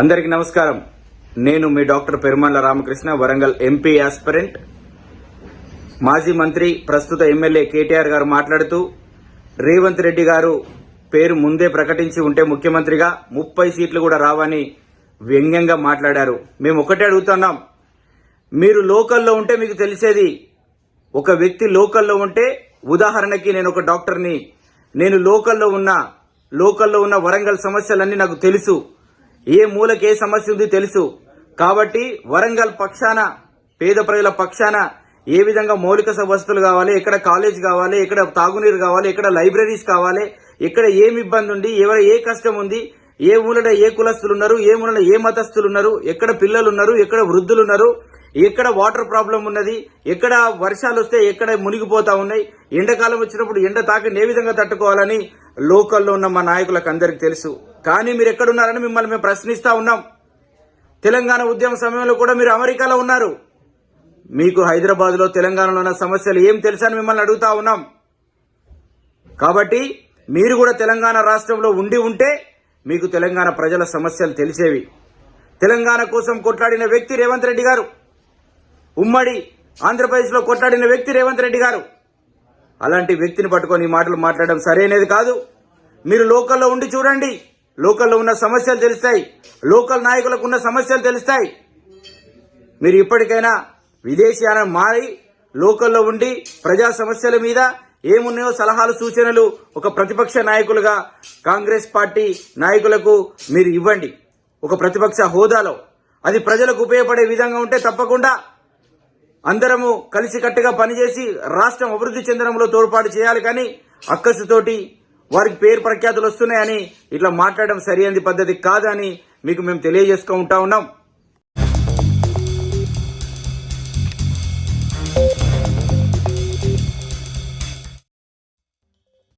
అందరికి నమస్కారం. నేను మీ doctor Perumalla Ramakrishna Warangal MP aspirant మాజీ మంత్రి ప్రస్తుత ఎమ్మెల్యే కేటీఆర్ గారు మాట్లాడుతూ రేవంత్ రెడ్డి గారు పేరు ముందే ప్రకటించి ఉంటే ముఖ్యమంత్రిగా ముప్పై సీట్లు కూడా రావని వ్యంగ్యంగా మాట్లాడారు. మేము ఒకటే అడుగుతున్నాం. మీరు లోకల్లో ఉంటే మీకు తెలిసేది ఒక వ్యక్తి లోకల్లో ఉంటే ఉదాహరణకి నేను ఒక డాక్టర్ని. నేను లోకల్లో ఉన్న లోకల్లో ఉన్న వరంగల్ సమస్యలన్నీ నాకు తెలుసు. ఏ మూలకి ఏ సమస్య ఉంది తెలుసు. కాబట్టి వరంగల్ పక్షాన పేద ప్రజల పక్షాన ఏ విధంగా మౌలిక వసతులు కావాలి ఎక్కడ కాలేజ్ కావాలి ఎక్కడ తాగునీరు కావాలి ఎక్కడ లైబ్రరీస్ కావాలి ఎక్కడ ఏమి ఇబ్బంది ఉంది ఎవరు ఏ కష్టం ఉంది ఏ మూలన ఏ కులస్తులు ఉన్నారు ఏ మూలన ఏ మతస్థులు ఉన్నారు ఎక్కడ పిల్లలు ఉన్నారు ఎక్కడ వృద్ధులు ఉన్నారు ఎక్కడ వాటర్ ప్రాబ్లం ఉన్నది ఎక్కడ వర్షాలు వస్తే ఎక్కడ మునిగిపోతా ఉన్నాయి ఎండాకాలం వచ్చినప్పుడు ఎండ తాకిని ఏ విధంగా తట్టుకోవాలని లోకల్లో ఉన్న మా నాయకులకు అందరికి తెలుసు. కానీ మీరు ఎక్కడున్నారని మిమ్మల్ని మేము ప్రశ్నిస్తూ ఉన్నాం. తెలంగాణ ఉద్యమ సమయంలో కూడా మీరు అమెరికాలో ఉన్నారు. మీకు హైదరాబాద్లో తెలంగాణలో ఉన్న సమస్యలు ఏం తెలుసని మిమ్మల్ని అడుగుతా ఉన్నాం. కాబట్టి మీరు కూడా తెలంగాణ రాష్ట్రంలో ఉండి ఉంటే మీకు తెలంగాణ ప్రజల సమస్యలు తెలిసేవి. తెలంగాణ కోసం కొట్లాడిన వ్యక్తి రేవంత్ రెడ్డి గారు. ఉమ్మడి ఆంధ్రప్రదేశ్లో కొట్లాడిన వ్యక్తి రేవంత్ రెడ్డి గారు. అలాంటి వ్యక్తిని పట్టుకొని మాటలు మాట్లాడడం సరైనది కాదు. మీరు లోకల్లో ఉండి చూడండి. లోకల్లో ఉన్న సమస్యలు తెలుస్తాయి. లోకల్ నాయకులకు ఉన్న సమస్యలు తెలుస్తాయి. మీరు ఇప్పటికైనా విదేశీయాన మారి లోకల్లో ఉండి ప్రజా సమస్యల మీద ఏమున్నాయో సలహాలు సూచనలు ఒక ప్రతిపక్ష నాయకులుగా కాంగ్రెస్ పార్టీ నాయకులకు మీరు ఇవ్వండి. ఒక ప్రతిపక్ష హోదాలో. అది ప్రజలకు ఉపయోగపడే విధంగా ఉంటే తప్పకుండా అందరము కలిసికట్టుగా పనిచేసి రాష్ట్రం అభివృద్ధి చెందడంలో తోడ్పాటు చేయాలి కానీ అక్కసుతోటి వారికి పేరు ప్రఖ్యాతులు వస్తున్నాయని ఇట్లా మాట్లాడడం సరి పద్ధతి కాదని మీకు మేము తెలియజేసుకుంటా ఉన్నాం.